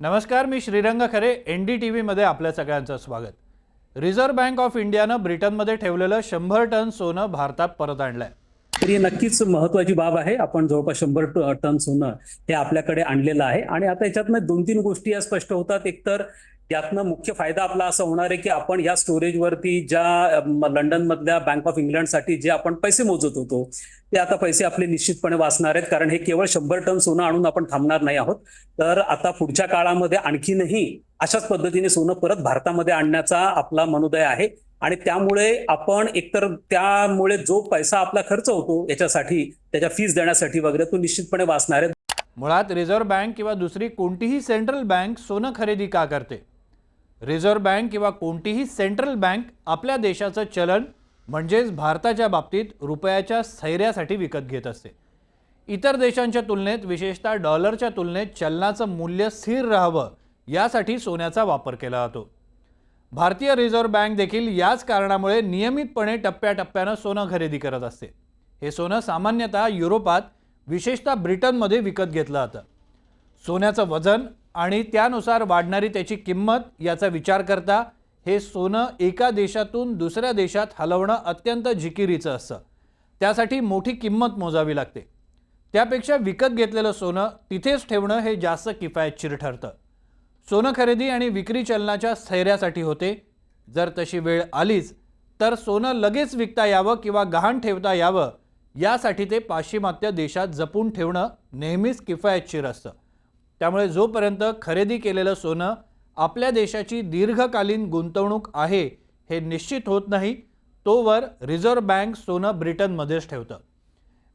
नमस्कार मी श्रीरंग खरे N D T व्हीमध्ये आपल्या सगळ्यांचं स्वागत. रिझर्व्ह बँक ऑफ इंडियानं ब्रिटनमध्ये ठेवलेलं शंभर टन सोनं भारतात परत आणलंय. तर ही नक्कीच महत्वाची बाब आहे. आपण जवळपास शंभर टन सोनं हे आपल्याकडे आणलेलं आहे. आणि आता याच्यातनं दोन तीन गोष्टी या स्पष्ट होतात. एकतर यातनं मुख्य फायदा आपला असा होणार आहे की आपण या स्टोरेजवरती ज्या लंडन मधल्या बँक ऑफ इंग्लंडसाठी जे आपण पैसे मोजत होतो ते आता पैसे आपले निश्चितपणे वाचणार आहेत. कारण हे केवळ शंभर टन सोनं आणून आपण थांबणार नाही आहोत. तर आता पुढच्या काळामध्ये आणखीनही अशाच पद्धतीने सोनं परत भारतामध्ये आणण्याचा आपला मनोदय आहे. आणि त्यामुळे आपण एकतर त्यामुळे जो पैसा आपला खर्च होतो याच्यासाठी त्याच्या फीस देण्यासाठी वगैरे तो निश्चितपणे वाचणार आहे. मुळात रिझर्व्ह बँक किंवा दुसरी कोणतीही सेंट्रल बँक सोनं खरेदी का करते? रिझर्व्ह बँक किंवा कोणतीही सेंट्रल बँक आपल्या देशाचं चलन म्हणजेच भारताच्या बाबतीत रुपयाच्या स्थैर्यासाठी विकत घेत असते. इतर देशांच्या तुलनेत विशेषतः डॉलरच्या तुलनेत चलनाचं मूल्य स्थिर राहावं यासाठी सोन्याचा वापर केला जातो. भारतीय रिझर्व्ह बँक देखील याच कारणामुळे नियमितपणे टप्प्याटप्प्यानं सोनं खरेदी करत असते. हे सोनं सामान्यतः युरोपात विशेषतः ब्रिटनमध्ये विकत घेतलं जातं. सोन्याचं वजन आणि त्यानुसार वाढणारी त्याची किंमत याचा विचार करता हे सोनं एका देशातून दुसऱ्या देशात हलवणं अत्यंत जिकिरीचं असतं. त्यासाठी मोठी किंमत मोजावी लागते. त्यापेक्षा विकत घेतलेलं सोनं तिथेच ठेवणं हे जास्त किफायतशीर ठरतं. सोनं खरेदी आणि विक्री चलनाच्या स्थैर्यासाठी होते. जर तशी वेळ आलीच तर सोनं लगेच विकता यावं किंवा गहाण ठेवता यावं यासाठी ते पाश्चिमात्य देशात जपून ठेवणं नेहमीच किफायतशीर असतं. त्यामुळे जोपर्यंत खरेदी केलेलं सोनं आपल्या देशाची दीर्घकालीन गुंतवणूक आहे हे निश्चित होत नाही तोवर रिझर्व्ह बँक सोनं ब्रिटनमध्येच ठेवतं.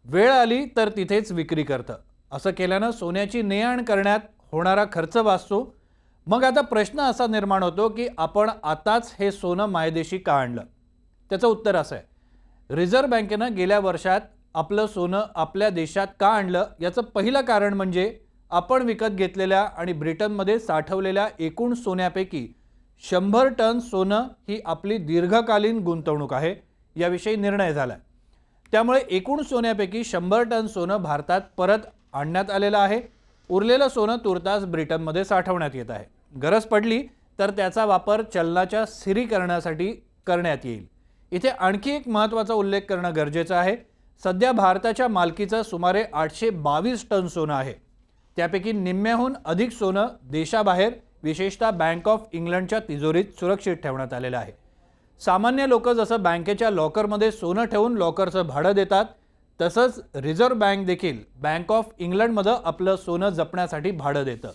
वेळ आली तर तिथेच विक्री करतं. असं केल्यानं सोन्याची ने करण्यात होणारा खर्च वाचतो. मग आता प्रश्न असा निर्माण होतो की आपण आताच हे सोनं मायदेशी का आणलं? त्याचं उत्तर असं आहे. रिझर्व्ह बँकेनं गेल्या वर्षात आपलं सोनं आपल्या देशात का आणलं? याचं पहिलं कारण म्हणजे आपण विकत घेतलेल्या आणि ब्रिटनमध्ये साठवलेल्या एकूण सोन्यापैकी शंभर टन सोनं ही आपली दीर्घकालीन गुंतवणूक आहे याविषयी निर्णय झाला आहे त्यामुळे एकूण सोन्यापैकी शंभर टन सोनं भारतात परत आणण्यात आलेलं आहे. उरलेलं सोनं तुर्तास ब्रिटनमध्ये साठवण्यात येत आहे. गरज पडली तर त्याचा वापर चलनाच्या स्थिरीकरणासाठी करण्यात येईल. इथे आणखी एक महत्त्वाचा उल्लेख करणं गरजेचं आहे. सध्या भारताच्या मालकीचं सुमारे आठशे बावीस टन सोनं आहे. त्यापैकी निम्म्याहून अधिक सोनं देशाबाहेर विशेषतः बँक ऑफ इंग्लंडच्या तिजोरीत सुरक्षित ठेवण्यात आलेलं आहे. सामान्य लोक जसं बँकेच्या लॉकरमध्ये सोनं ठेवून लॉकरचं भाडं देतात तसंच रिझर्व्ह बँक देखील बँक ऑफ इंग्लंडमध्ये आपलं सोनं जपण्यासाठी भाडं देतं.